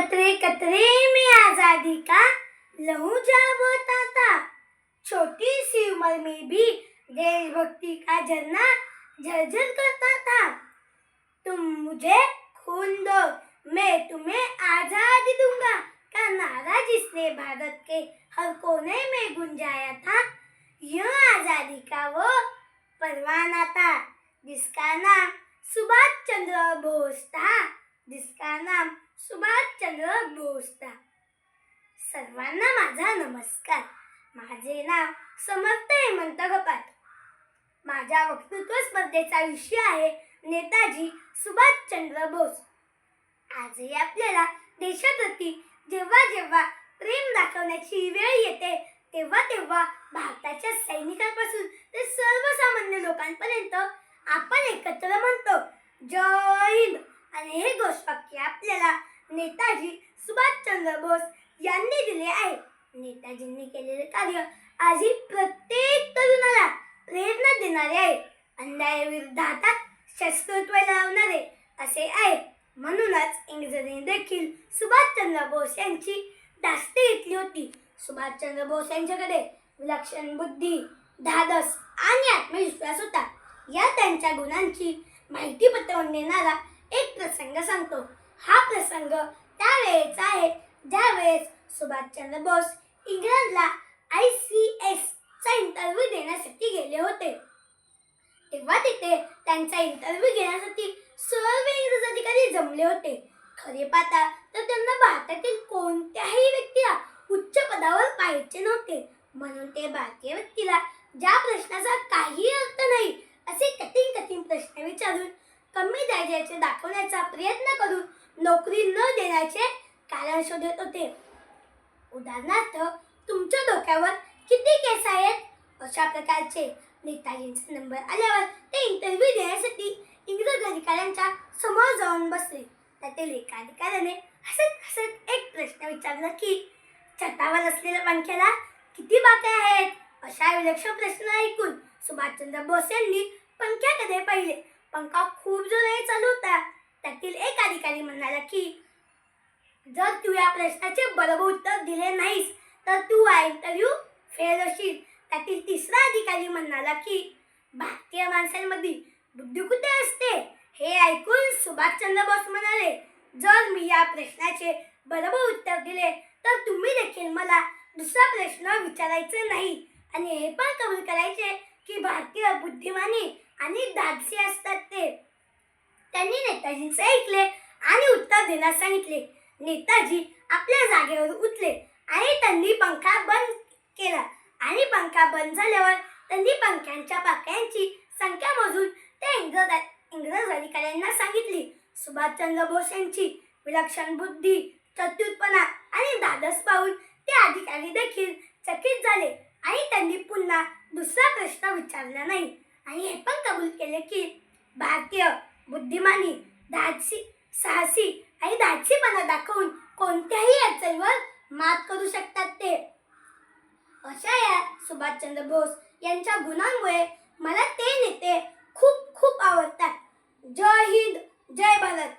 कतरे कतरे में आज़ादी का लहू जा बहता था। छोटी सी उम्र में भी देशभक्ति का झरना झरझर करता था। तुम मुझे खून दो, मैं तुम्हें आज़ादी दूँगा का नारा जिसने भारत के हर कोने में गुंजाया था। यह आज़ादी का वो परवाना था, जिसका नाम सुभाष चंद्र बोस था। जिसका नाम सुभाष चंद्र बोस था सर्वांना माझा नमस्कार. माझे नाव समर्थ हेमंत गपाट माझ्या वक्तृत्व स्पर्धेचा विषय आहे नेताजी सुभाषचंद्र बोस. आजही आपल्याला देशाप्रती जेव्हा जेव्हा प्रेम दाखवण्याची वेळ येते तेव्हा तेव्हा भारताच्या सैनिकांपासून ते सर्वसामान्य लोकांपर्यंत आपण एकत्र म्हणतो. जय आणि हे घोषवाक्य आपल्याला नेताजी सुभाषचंद्र बोस यांनी दिले आहे. नेताजींनी केलेले कार्य आजही प्रत्येक तरुणाला प्रेरणा देणारे आहे. अन्यायाविरुद्ध हातात शस्त्रत्व लावणारे असे आहे. म्हणूनच इंग्रजांनी देखील सुभाषचंद्र बोस यांची दास्ती घेतली होती. सुभाषचंद्र बोस यांच्याकडे विलक्षण बुद्धी धाडस आणि आत्मविश्वास होता. या त्यांच्या गुणांची माहिती पटवून देणारा एक प्रसंग सांगतो. हा प्रसंग त्यावेळेचा आहे ज्यावेळेस सुभाषचंद्र बोस इंग्लंडला आय सी एस चा इंटरव्ह्यू देण्यासाठी गेले होते. तेव्हा तिथे त्यांचा इंटरव्ह्यू घेण्यासाठी सर्व इंग्रज अधिकारी जमले होते. खरे पाहता तर त्यांना भारतातील कोणत्याही व्यक्तीला उच्च पदावर पाहायचे नव्हते. म्हणून ते भारत व्यक्तीला ज्या प्रश्नाचा काही अर्थ नाही असे कठीण कठीण प्रश्न विचारून कमी दाखवण्याचा प्रयत्न करून नोकरी न देण्याचे कारण शोधत होते. उदाहरणार्थ तुमच्या डोक्यावर किती केस आहेत? अशा प्रकारचे नेताजींचा नंबर आल्यावर ते इंटरव्ह्यू देण्यासाठी इंग्रज अधिकाऱ्यांच्या समोर जाऊन बसले. त्यातील एका अधिकाऱ्याने हसत हसत एक प्रश्न विचारला की छतावर असलेल्या पंख्याला किती बाक्या आहेत? अशा विलक्षण प्रश्न ऐकून सुभाषचंद्र बोस यांनी पंख्याकडे पाहिले. पंखा खूप जुने चालू होता. त्यातील एक अधिकारी म्हणाला की जर तू या प्रश्नाचे बरोबर उत्तर दिले नाहीस तर तू हा इंटरव्ह्यू फेल होशील. त्यातील तिसरा अधिकारी म्हणाला की भारतीय माणसांमध्ये बुद्धी कुठे असते? हे ऐकून सुभाषचंद्र बोस म्हणाले जर मी या प्रश्नाचे बरोबर उत्तर दिले तर तुम्ही देखील मला दुसरा प्रश्न विचारायचा नाही. आणि हे पण कबूल करायचे की भारतीय बुद्धिमानी आणि धाडसी असतात ते. त्यांनी नेताजींचे ऐकले आणि उत्तर देण्यास सांगितले. नेताजी आपल्या जागेवर उठले आणि त्यांनी पंखा बंद केला. आणि पंखा बंद झाल्यावर त्यांनी पंख्यांच्या पाक्यांची संख्या मोजून ते इंग्रज इंग्रज अधिकाऱ्यांना सांगितली. सुभाषचंद्र बोस यांची विलक्षण बुद्धी चतुरपणा आणि धाडस पाहून ते अधिकारी देखील चकित झाले आणि त्यांनी पुन्हा दुसरा प्रश्न विचारला नाही. आणि हे पण की भारतीय बुद्धिमानी धाडसी साहसी आणि धाडसीपणा दाखवून कोणत्याही अडचणीवर मात करू शकतात ते. अशा या सुभाषचंद्र बोस यांच्या गुणांमुळे मला ते नेते खूप खूप आवडतात. जय हिंद जय भारत.